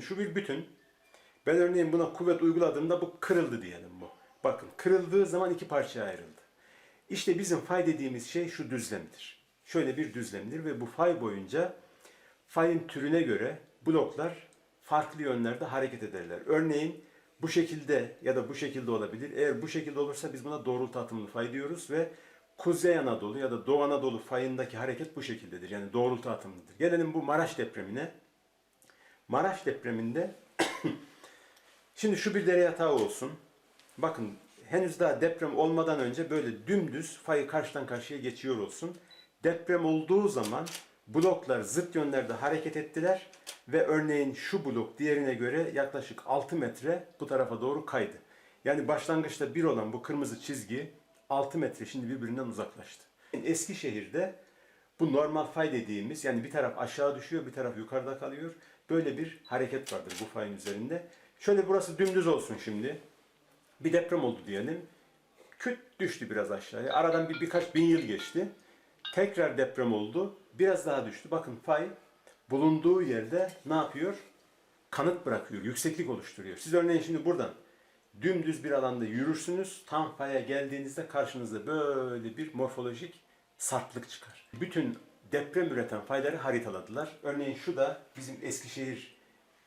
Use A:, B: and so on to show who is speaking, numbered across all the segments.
A: Şu bir bütün. Ben örneğin buna kuvvet uyguladığımda bu kırıldı diyelim bu. Bakın kırıldığı zaman iki parçaya ayrıldı. İşte bizim fay dediğimiz şey şu düzlemdir. Şöyle bir düzlemdir ve bu fay boyunca fayın türüne göre bloklar farklı yönlerde hareket ederler. Örneğin bu şekilde ya da bu şekilde olabilir. Eğer bu şekilde olursa biz buna doğrultu atımlı fay diyoruz ve Kuzey Anadolu ya da Doğu Anadolu fayındaki hareket bu şekildedir. Yani doğrultu atımlıdır. Gelelim bu Maraş depremine. Maraş depreminde şimdi şu bir dere yatağı olsun. Bakın henüz daha deprem olmadan önce böyle dümdüz fayı karşıdan karşıya geçiyor olsun. Deprem olduğu zaman bloklar zıt yönlerde hareket ettiler ve örneğin şu blok diğerine göre yaklaşık 6 metre bu tarafa doğru kaydı. Yani başlangıçta bir olan bu kırmızı çizgi 6 metre şimdi birbirinden uzaklaştı. Eskişehir'de bu normal fay dediğimiz yani bir taraf aşağı düşüyor bir taraf yukarıda kalıyor. Böyle bir hareket vardır bu fayın üzerinde. Şöyle burası dümdüz olsun şimdi. Bir deprem oldu diyelim. Küt düştü biraz aşağıya. Aradan bir birkaç bin yıl geçti. Tekrar deprem oldu. Biraz daha düştü. Bakın fay bulunduğu yerde ne yapıyor? Kanıt bırakıyor, yükseklik oluşturuyor. Siz örneğin şimdi buradan dümdüz bir alanda yürürsünüz. Tam faya geldiğinizde karşınızda böyle bir morfolojik sarplık çıkar. Bütün deprem üreten fayları haritaladılar. Örneğin şu da bizim Eskişehir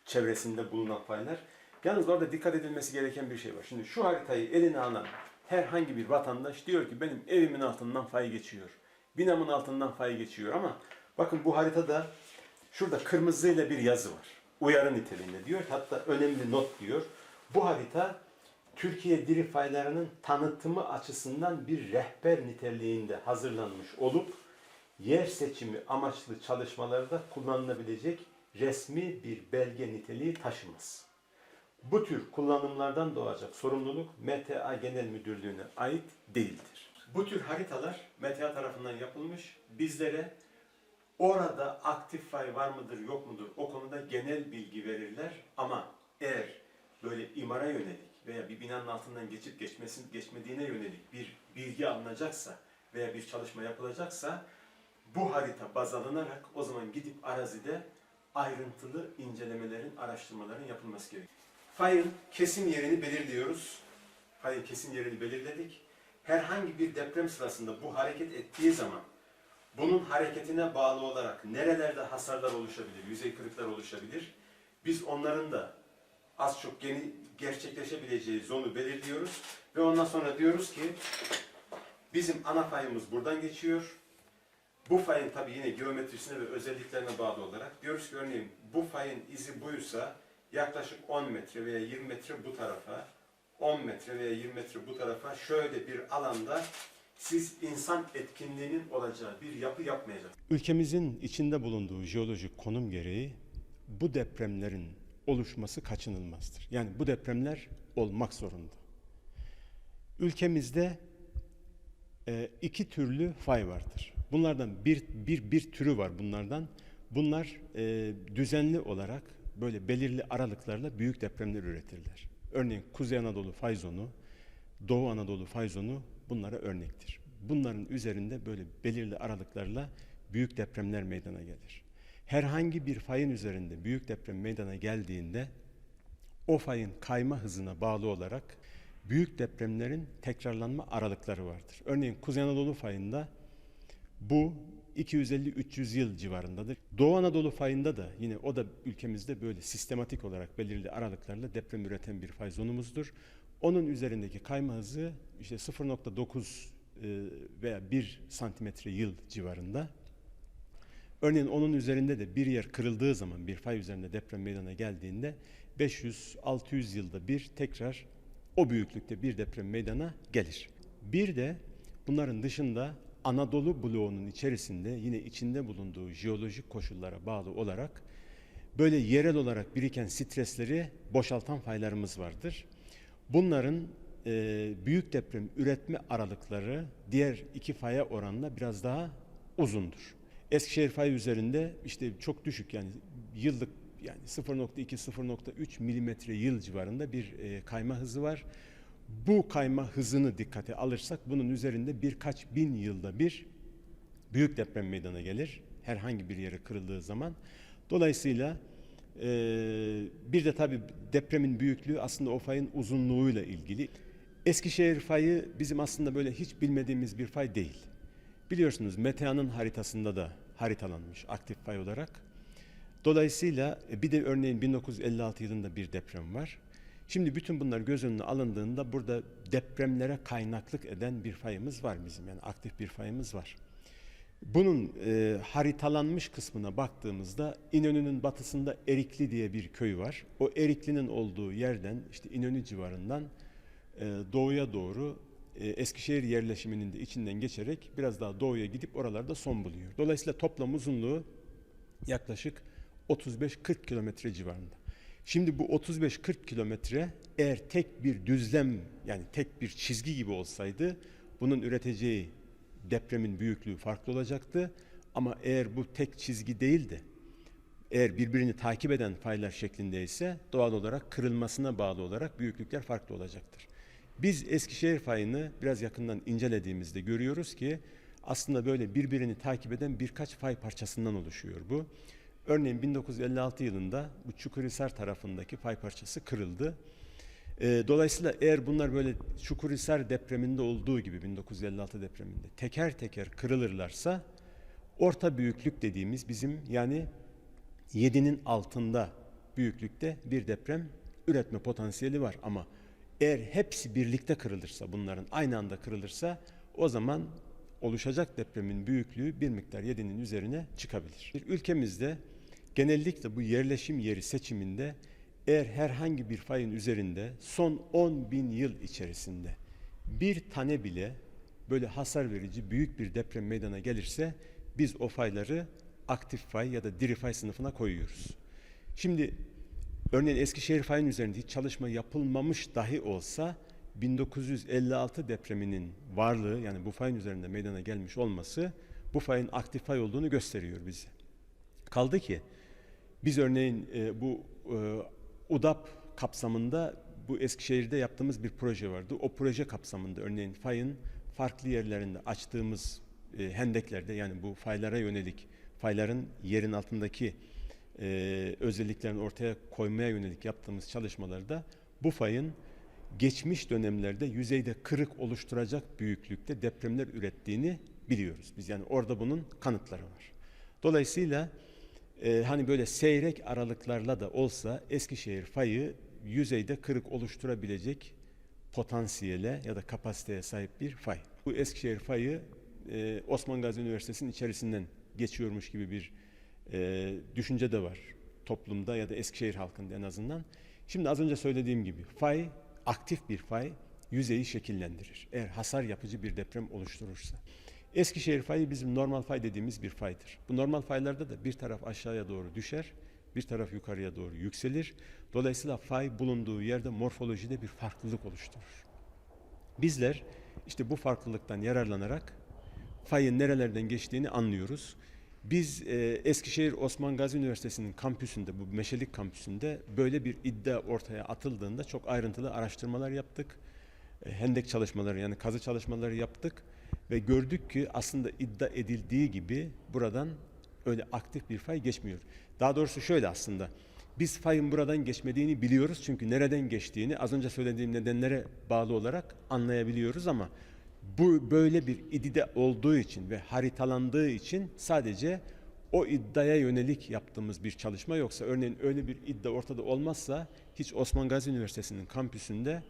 A: çevresinde bulunan faylar. Yalnız orada dikkat edilmesi gereken bir şey var. Şimdi şu haritayı eline alan herhangi bir vatandaş diyor ki benim evimin altından fay geçiyor. Binamın altından fay geçiyor ama bakın bu haritada şurada kırmızıyla bir yazı var. Uyarı niteliğinde diyor. Hatta önemli not diyor. Bu harita Türkiye diri faylarının tanıtımı açısından bir rehber niteliğinde hazırlanmış olup yer seçimi amaçlı çalışmalarda kullanılabilecek resmi bir belge niteliği taşımaz. Bu tür kullanımlardan doğacak sorumluluk MTA Genel Müdürlüğü'ne ait değildir. Bu tür haritalar MTA tarafından yapılmış. Bizlere orada aktif fay var mıdır yok mudur o konuda genel bilgi verirler. Ama eğer böyle imara yönelik veya bir binanın altından geçip geçmesin, geçmediğine yönelik bir bilgi alınacaksa veya bir çalışma yapılacaksa bu harita baz alınarak o zaman gidip arazide ayrıntılı incelemelerin, araştırmaların yapılması gerekiyor. Fayın kesim yerini belirliyoruz. Fayın kesim yerini belirledik. Herhangi bir deprem sırasında bu hareket ettiği zaman bunun hareketine bağlı olarak nerelerde hasarlar oluşabilir, yüzey kırıklar oluşabilir. Biz onların da az çok yeni gerçekleşebileceği zonu belirliyoruz ve ondan sonra diyoruz ki bizim ana fayımız buradan geçiyor. Bu fayın tabi yine geometrisine ve özelliklerine bağlı olarak diyoruz ki örneğin bu fayın izi buysa yaklaşık 10 metre veya 20 metre bu tarafa 10 metre veya 20 metre bu tarafa şöyle bir alanda siz insan etkinliğinin olacağı bir yapı yapmayacaksınız.
B: Ülkemizin içinde bulunduğu jeolojik konum gereği bu depremlerin oluşması kaçınılmazdır. Yani bu depremler olmak zorunda. Ülkemizde e, iki türlü fay vardır. Bunlardan bir, bir, bir türü var bunlardan. Bunlar e, düzenli olarak böyle belirli aralıklarla büyük depremler üretirler. Örneğin Kuzey Anadolu fay zonu, Doğu Anadolu fay zonu bunlara örnektir. Bunların üzerinde böyle belirli aralıklarla büyük depremler meydana gelir. Herhangi bir fayın üzerinde büyük deprem meydana geldiğinde o fayın kayma hızına bağlı olarak büyük depremlerin tekrarlanma aralıkları vardır. Örneğin Kuzey Anadolu fayında bu 250-300 yıl civarındadır. Doğu Anadolu fayında da yine o da ülkemizde böyle sistematik olarak belirli aralıklarla deprem üreten bir fay zonumuzdur. Onun üzerindeki kayma hızı işte 0.9 e, veya 1 santimetre yıl civarında. Örneğin onun üzerinde de bir yer kırıldığı zaman bir fay üzerinde deprem meydana geldiğinde 500-600 yılda bir tekrar o büyüklükte bir deprem meydana gelir. Bir de bunların dışında Anadolu bloğunun içerisinde yine içinde bulunduğu jeolojik koşullara bağlı olarak böyle yerel olarak biriken stresleri boşaltan faylarımız vardır. Bunların e, büyük deprem üretme aralıkları diğer iki faya oranla biraz daha uzundur. Eskişehir fay üzerinde işte çok düşük yani yıllık yani 0.2-0.3 milimetre yıl civarında bir e, kayma hızı var. Bu kayma hızını dikkate alırsak bunun üzerinde birkaç bin yılda bir büyük deprem meydana gelir. Herhangi bir yere kırıldığı zaman. Dolayısıyla Ee, bir de tabii depremin büyüklüğü aslında o fayın uzunluğuyla ilgili. Eskişehir fayı bizim aslında böyle hiç bilmediğimiz bir fay değil. Biliyorsunuz Metea'nın haritasında da haritalanmış aktif fay olarak. Dolayısıyla e, bir de örneğin 1956 yılında bir deprem var. Şimdi bütün bunlar göz önüne alındığında burada depremlere kaynaklık eden bir fayımız var bizim yani aktif bir fayımız var. Bunun e, haritalanmış kısmına baktığımızda İnönü'nün batısında Erikli diye bir köy var. O Erikli'nin olduğu yerden işte İnönü civarından e, doğuya doğru e, Eskişehir yerleşiminin de içinden geçerek biraz daha doğuya gidip oralarda son buluyor. Dolayısıyla toplam uzunluğu yaklaşık 35-40 kilometre civarında. Şimdi bu 35-40 kilometre eğer tek bir düzlem yani tek bir çizgi gibi olsaydı bunun üreteceği depremin büyüklüğü farklı olacaktı. Ama eğer bu tek çizgi değil de eğer birbirini takip eden faylar şeklindeyse doğal olarak kırılmasına bağlı olarak büyüklükler farklı olacaktır. Biz Eskişehir fayını biraz yakından incelediğimizde görüyoruz ki aslında böyle birbirini takip eden birkaç fay parçasından oluşuyor bu. Örneğin 1956 yılında bu Çukurhisar tarafındaki fay parçası kırıldı. Ee, dolayısıyla eğer bunlar böyle Çukurhisar depreminde olduğu gibi 1956 depreminde teker teker kırılırlarsa orta büyüklük dediğimiz bizim yani 7'nin altında büyüklükte bir deprem üretme potansiyeli var ama eğer hepsi birlikte kırılırsa bunların aynı anda kırılırsa o zaman oluşacak depremin büyüklüğü bir miktar 7'nin üzerine çıkabilir. Ülkemizde genellikle bu yerleşim yeri seçiminde eğer herhangi bir fayın üzerinde son 10 bin yıl içerisinde bir tane bile böyle hasar verici büyük bir deprem meydana gelirse biz o fayları aktif fay ya da diri fay sınıfına koyuyoruz. Şimdi örneğin Eskişehir fayın üzerinde hiç çalışma yapılmamış dahi olsa 1956 depreminin varlığı yani bu fayın üzerinde meydana gelmiş olması bu fayın aktif fay olduğunu gösteriyor bize. Kaldı ki biz örneğin e, bu e, UDAP kapsamında bu Eskişehir'de yaptığımız bir proje vardı. O proje kapsamında örneğin fayın farklı yerlerinde açtığımız e, hendeklerde yani bu faylara yönelik fayların yerin altındaki e, özelliklerini ortaya koymaya yönelik yaptığımız çalışmalarda bu fayın geçmiş dönemlerde yüzeyde kırık oluşturacak büyüklükte depremler ürettiğini biliyoruz. Biz yani orada bunun kanıtları var. Dolayısıyla e, hani böyle seyrek aralıklarla da olsa Eskişehir fayı yüzeyde kırık oluşturabilecek potansiyele ya da kapasiteye sahip bir fay. Bu Eskişehir fayı e, Osman Gazi Üniversitesi'nin içerisinden geçiyormuş gibi bir e, düşünce de var toplumda ya da Eskişehir halkında en azından. Şimdi az önce söylediğim gibi fay aktif bir fay yüzeyi şekillendirir. Eğer hasar yapıcı bir deprem oluşturursa. Eskişehir fayı bizim normal fay dediğimiz bir faydır. Bu normal faylarda da bir taraf aşağıya doğru düşer, bir taraf yukarıya doğru yükselir. Dolayısıyla fay bulunduğu yerde morfolojide bir farklılık oluşturur. Bizler işte bu farklılıktan yararlanarak fayın nerelerden geçtiğini anlıyoruz. Biz e, Eskişehir Osman Gazi Üniversitesi'nin kampüsünde, bu Meşelik kampüsünde böyle bir iddia ortaya atıldığında çok ayrıntılı araştırmalar yaptık. E, hendek çalışmaları yani kazı çalışmaları yaptık ve gördük ki aslında iddia edildiği gibi buradan öyle aktif bir fay geçmiyor. Daha doğrusu şöyle aslında. Biz fayın buradan geçmediğini biliyoruz çünkü nereden geçtiğini az önce söylediğim nedenlere bağlı olarak anlayabiliyoruz ama bu böyle bir iddia olduğu için ve haritalandığı için sadece o iddiaya yönelik yaptığımız bir çalışma yoksa örneğin öyle bir iddia ortada olmazsa hiç Osman Gazi Üniversitesi'nin kampüsünde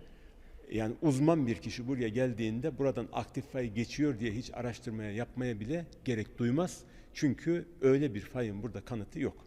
B: yani uzman bir kişi buraya geldiğinde buradan aktif fay geçiyor diye hiç araştırmaya yapmaya bile gerek duymaz. Çünkü öyle bir fayın burada kanıtı yok.